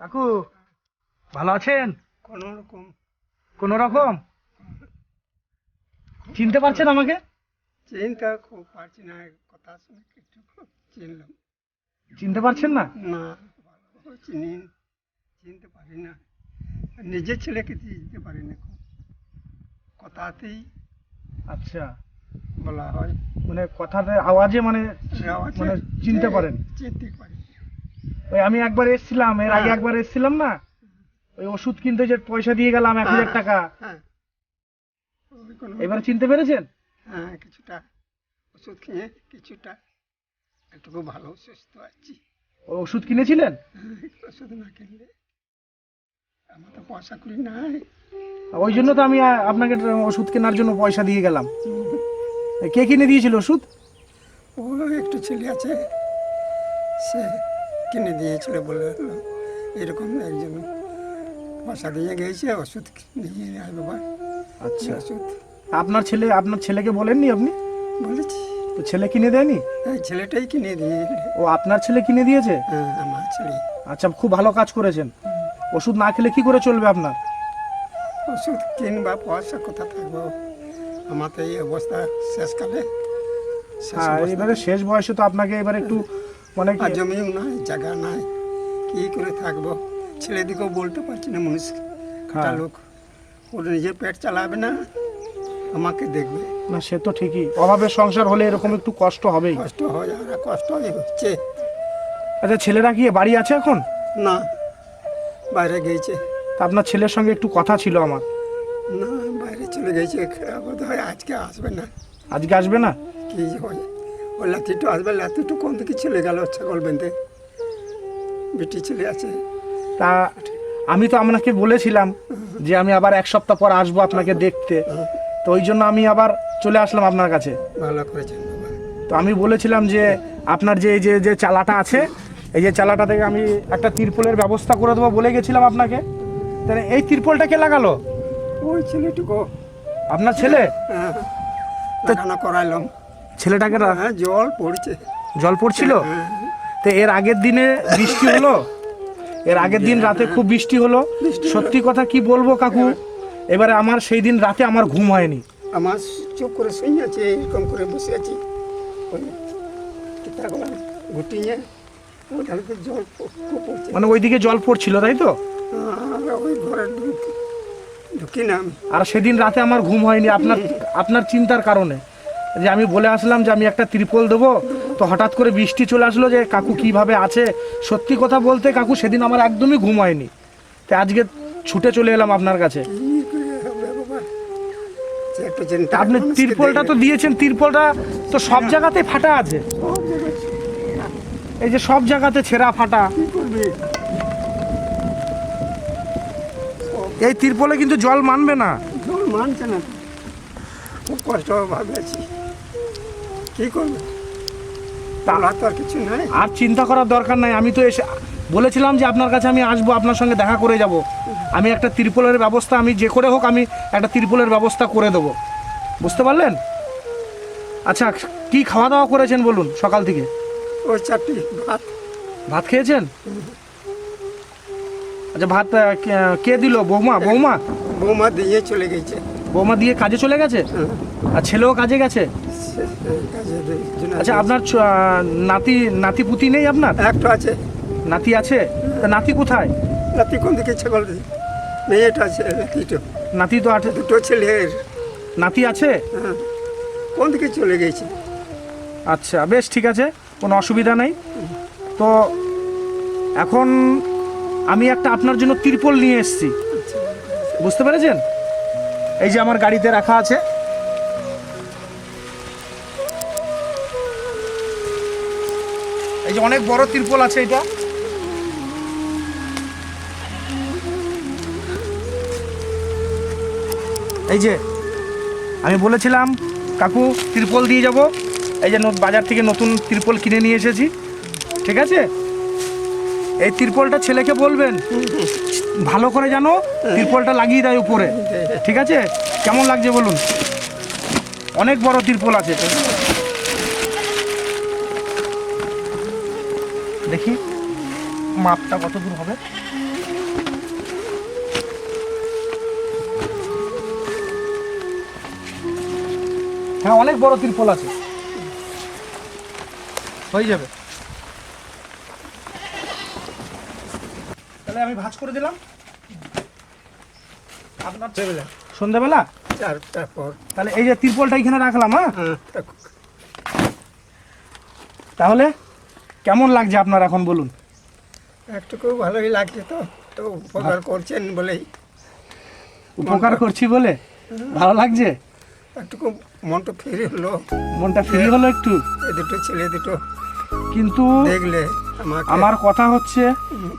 কাকু ভালো আছেন? কোন রকম কোন রকম চিনতে পারছেন আমাকে? চিন্তা খুব পারছি না কথা শুনে কিছু চিনলাম। চিনতে পারছেন না? না চিনি চিনতে পারি না। নিজের ছেলেকে চিনতে পারি না কথাতেই আচ্ছা। বলা হয়। মানে কথাতে আওয়াজে মানে আওয়াজে মানে চিনতে পারেন। চিনতে পারি। ওই আমি একবার এসেছিলাম এর আগে হ্যাঁ। একবার এসেছিলাম না? ওই ওষুধ কিনতে যে পয়সা দিয়ে গেলাম এক হাজার টাকা। হ্যাঁ। এবার চিনতে পেরেছেন? হ্যাঁ কিছুটা ওষুধ খেয়ে কিছুটা একটুকু ভালো সুস্থ আছি। ওই ওষুধ কিনেছিলেন? হ্যাঁ, ওষুধ না কিনলে আমার তো পয়সা করি নাই। ওই জন্য তো আমি আপনাকে ওষুধ কেনার জন্য পয়সা দিয়ে গেলাম। কে কিনে দিয়েছিল ওষুধ? ও একটু ছেলে আছে সে কিনে দিয়েছিল বলে এরকম একজন পয়সা দিয়ে গিয়েছে ওষুধ নিয়ে আসবে বা আচ্ছা। ওষুধ। আপনার ছেলে আপনার ছেলেকে বলেননি আপনি? বলেছি। তো ছেলে কিনে দেয়নি? এই ছেলেটাই কিনে দিয়ে ও আপনার ছেলে কিনে দিয়েছে? হ্যাঁ আমার ছেলে। আচ্ছা খুব ভালো কাজ করেছেন। ওষুধ না খেলে কি করে চলবে আপনার? ওষুধ কিনবা পয়সা কোথা থাকব? আমার তো এই অবস্থা শেষকালে। শেষ হ্যাঁ। এবারে শেষ বয়সে তো আপনাকে এবার একটু মানে আর জমিও নাই জায়গা নাই। কি করে থাকব? ছেলেদিকেও বলতে পারছি না মানুষ। খাটা হ্যাঁ। লোক ওর নিজের পেট চালাবে না আমাকে দেখবে। না সে তো ঠিকই। অভাবের সংসার হলে এরকম একটু কষ্ট হবেই। কষ্ট হয় আর কষ্ট হচ্ছে। আচ্ছা ছেলেরা কি বাড়ি আছে এখন? না বাইরে গেছে তা আপনার ছেলের সঙ্গে একটু কথা ছিল আমার। না বাইরে চলে গেছে হয় আজকে আসবে না। আজকে আসবে না? কি হয়। ও লাঠিটু আসবে লাঠিটু কোন দিকে চলে গেল ছাগল বেঁধে? বেটি ছেলে আছে। তা আমি তো আপনাকে বলেছিলাম যে আমি আবার এক সপ্তাহ পর আসব আপনাকে দেখতে। তো ওই জন্য আমি আবার চলে আসলাম আপনার কাছে। ভালো করেছেন তো আমি বলেছিলাম যে আপনার যে এই যে যে চালাটা আছে এই যে চালাটা থেকে আমি একটা তিরপলের ব্যবস্থা করে দেবো বলে গেছিলাম আপনাকে। তাহলে এই তিরপলটা কে লাগালো? ওই ছেলেটুকু। আপনার ছেলে? হ্যাঁ, করাইলাম ছেলেটাকে রা- হ্যাঁ জল পড়ছে। জল পড়ছিল? হ্যাঁ, তো এর আগের দিনে বৃষ্টি হলো? এর আগের দিন রাতে খুব বৃষ্টি হলো? সত্যি কথা কি বলব কাকু? এবারে আমার সেই দিন রাতে আমার ঘুম হয়নি। আমার চুপ করে শুয়ে আছে এরকম করে বসে আছি। ওই তো জল প- খুব পড়ছে। মানে ওইদিকে জল পড়ছিল তাই তো? আর ওই ঘরে ঢুক ঢুকি না আমি। আর সেদিন রাতে আমার ঘুম হয়নি আপনার আপনার চিন্তার কারণে। যে আমি বলে আসলাম যে আমি একটা ত্রিপল দেবো, তো হঠাৎ করে বৃষ্টি চলে আসলো যে কাকু কীভাবে আছে? সত্যি কথা বলতে কাকু, সেদিন আমার একদমই ঘুম হয়নি। তো আজকে ছুটে চলে এলাম আপনার কাছে। আপনি তিরপলটা তো দিয়েছেন, তিরপলটা তো সব জায়গাতে ফাটা আছে। এই যে সব জায়গাতে ছেঁড়া ফাটা। এই তিরপলে কিন্তু জল মানবে না। জল মানছে না। খুব কষ্ট ভাবে আছি কি করবে? তাহলে তো আর কিছু নাই। আর চিন্তা করার দরকার নাই। আমি তো এসে বলেছিলাম যে আপনার কাছে আমি আসব আপনার সঙ্গে দেখা করে যাব। আমি একটা তিরপলের ব্যবস্থা আমি যে করে হোক আমি একটা তিরপলের ব্যবস্থা করে দেবো। বুঝতে পারলেন? আচ্ছা কি খাওয়া দাওয়া করেছেন বলুন সকাল থেকে? ওই চারটি ভাত। ভাত খেয়েছেন? আচ্ছা ভাত কে দিল? বৌমা? বৌমা? বৌমা দিয়ে চলে গেছে। বৌমা দিয়ে কাজে চলে গেছে? আর ছেলেও কাজে গেছে? আচ্ছা আপনার নাতি নাতি পুতি নেই আপনার? একটা আছে। নাতি আছে? তা নাতি কোথায়? নাতি কোন দিকে ছাগল মেয়েটা আছে রাতিটো নাতি তো আঠে দুটো ছেলের। নাতি আছে? হ্যাঁ, কোন দিকে চলে গেছে? আচ্ছা বেশ ঠিক আছে। কোনো অসুবিধা নাই। তো এখন আমি একটা আপনার জন্য তিরপল নিয়ে এসেছি। বুঝতে পেরেছেন? এই যে আমার গাড়িতে রাখা আছে। এই যে অনেক বড় তিরপল আছে এটা। এই যে, আমি বলেছিলাম, কাকু, তিরপল দিয়ে যাব। এই যে বাজার থেকে নতুন তিরপল কিনে নিয়ে এসেছি। ঠিক আছে? এই তিরপলটা ছেলেকে বলবেন? ভালো করে জানো, তিরপলটা লাগিয়ে দেয় উপরে। ঠিক আছে? কেমন লাগছে বলুন? অনেক বড় তিরপল আছে। দেখি, মাপটা কত দূর হবে? হ্যাঁ অনেক বড় তিরপল আছে। হয়ে যাবে। তাহলে আমি ভাজ করে দিলাম। আপনার সেবেলা সন্ধ্যাবেলা? চারটার পর। তাহলে এই যে তিরপলটা এখানে রাখলাম হ্যাঁ? তাহলে কেমন লাগছে আপনার এখন বলুন? একটুকু ভালোই লাগছে তো তো উপকার করছেন বলেই। উপকার করছি বলে? ভালো লাগছে? একটুকু মনটা ফিরে হলো। মনটা ফ্রি হলো একটু? এই দুটো ছেলে দুটো। কিন্তু দেখলে আমার কথা হচ্ছে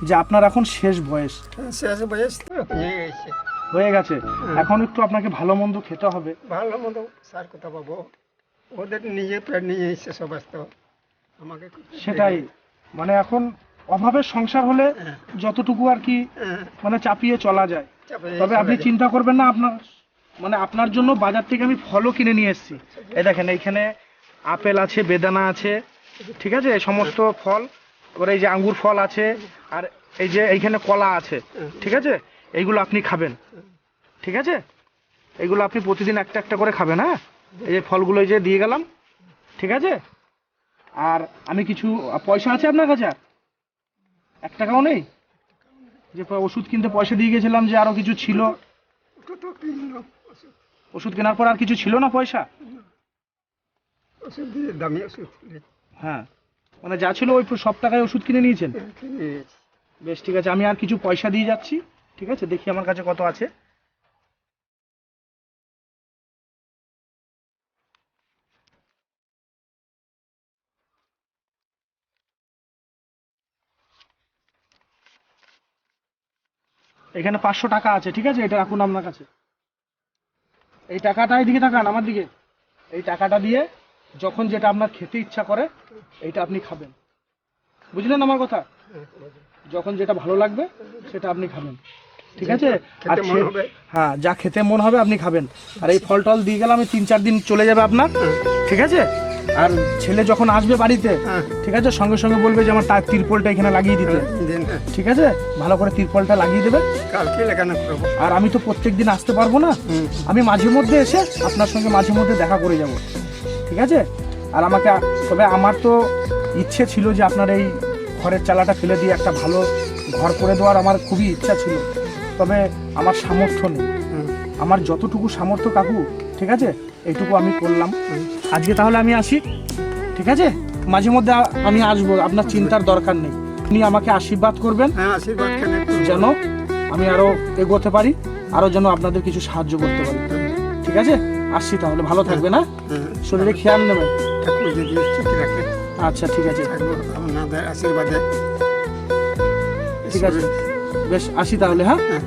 যে আপনার এখন শেষ বয়স। শেষ বয়স। তো হয়ে গেছে। এখন একটু আপনাকে ভালো মন্দ খেতে হবে। ভালো মন্দ সার কোথা পাবো ওদের নিজে পেট নিয়ে এসে সবাই তো আমাকে সেটাই। মানে এখন অভাবের সংসার হলে হ্যাঁ। যতটুকু আর কি হ্যাঁ, মানে চাপিয়ে চলা যায়। তবে আপনি চিন্তা করবেন না আপনার মানে আপনার জন্য বাজার থেকে আমি ফলও কিনে নিয়ে এসেছি। এই দেখেন এইখানে আপেল আছে বেদানা আছে ঠিক আছে? এই সমস্ত ফল। এবার এই যে আঙ্গুর ফল আছে আর এই যে এইখানে কলা আছে ঠিক আছে? এইগুলো আপনি খাবেন ঠিক আছে? এইগুলো আপনি প্রতিদিন একটা একটা করে খাবেন হ্যাঁ? এই যে ফলগুলো এই যে দিয়ে গেলাম ঠিক আছে? আর আমি কিছু পয়সা আছে আপনার কাছে? আর? এক টাকাও নেই? যে ওষুধ কিনতে পয়সা দিয়ে গেছিলাম যে আরও কিছু ছিল। ওষুধ কেনার পর আর কিছু ছিল না পয়সা? ওষুধ দিয়ে দামি হ্যাঁ। মানে যা ছিল ওই সব টাকায় ওষুধ কিনে নিয়েছেন? বেশ ঠিক আছে আমি আর কিছু পয়সা দিয়ে যাচ্ছি ঠিক আছে দেখি আমার কাছে কত আছে। এখানে পাঁচশো টাকা আছে ঠিক আছে এটা রাখুন আপনার কাছে। এই টাকাটা এইদিকে তাকান আমার দিকে। এই টাকাটা দিয়ে যখন যেটা আপনার খেতে ইচ্ছা করে এইটা আপনি খাবেন। বুঝলেন আমার কথা? যখন যেটা ভালো লাগবে সেটা আপনি খাবেন। ঠিক আছে? আর। হ্যাঁ যা খেতে মন হবে আপনি খাবেন। আর এই ফল টল দিয়ে গেলে আমি তিন চার দিন চলে যাবে আপনার। ঠিক আছে? আর ছেলে যখন আসবে বাড়িতে হ্যাঁ। ঠিক আছে? সঙ্গে সঙ্গে বলবে যে আমার তার তিরপলটা এখানে লাগিয়ে দিতে। দিন হ্যাঁ, ঠিক আছে? ভালো করে তিরপলটা লাগিয়ে দেবে। কালকে আর আমি তো প্রত্যেক দিন আসতে পারব না। আমি মাঝে মধ্যে এসে আপনার সঙ্গে মাঝে মধ্যে দেখা করে যাব। ঠিক আছে? আর আমাকে তবে আমার তো ইচ্ছে ছিল যে আপনার এই ঘরের চালাটা ফেলে দিয়ে একটা ভালো ঘর করে দেওয়ার আমার খুবই ইচ্ছা ছিল। তবে আমার সামর্থ্য নেই। আমার যতটুকু সামর্থ্য কাকু ঠিক আছে? এইটুকু আমি করলাম। আজকে তাহলে আমি আসি ঠিক আছে? মাঝে মধ্যে আমি আসব আপনার চিন্তার দরকার নেই। আপনি আমাকে আশীর্বাদ করবেন। হ্যাঁ যেন আমি আরও এগোতে পারি আরও যেন আপনাদের কিছু সাহায্য করতে পারি। ঠিক আছে? আসছি তাহলে ভালো থাকবে না শরীরে খেয়াল নেবে ঠাকুর যদি ঠিক রাখে আচ্ছা ঠিক আছে। আশীর্বাদে ঠিক আছে। বেশ আসি তাহলে হ্যাঁ? হ্যাঁ।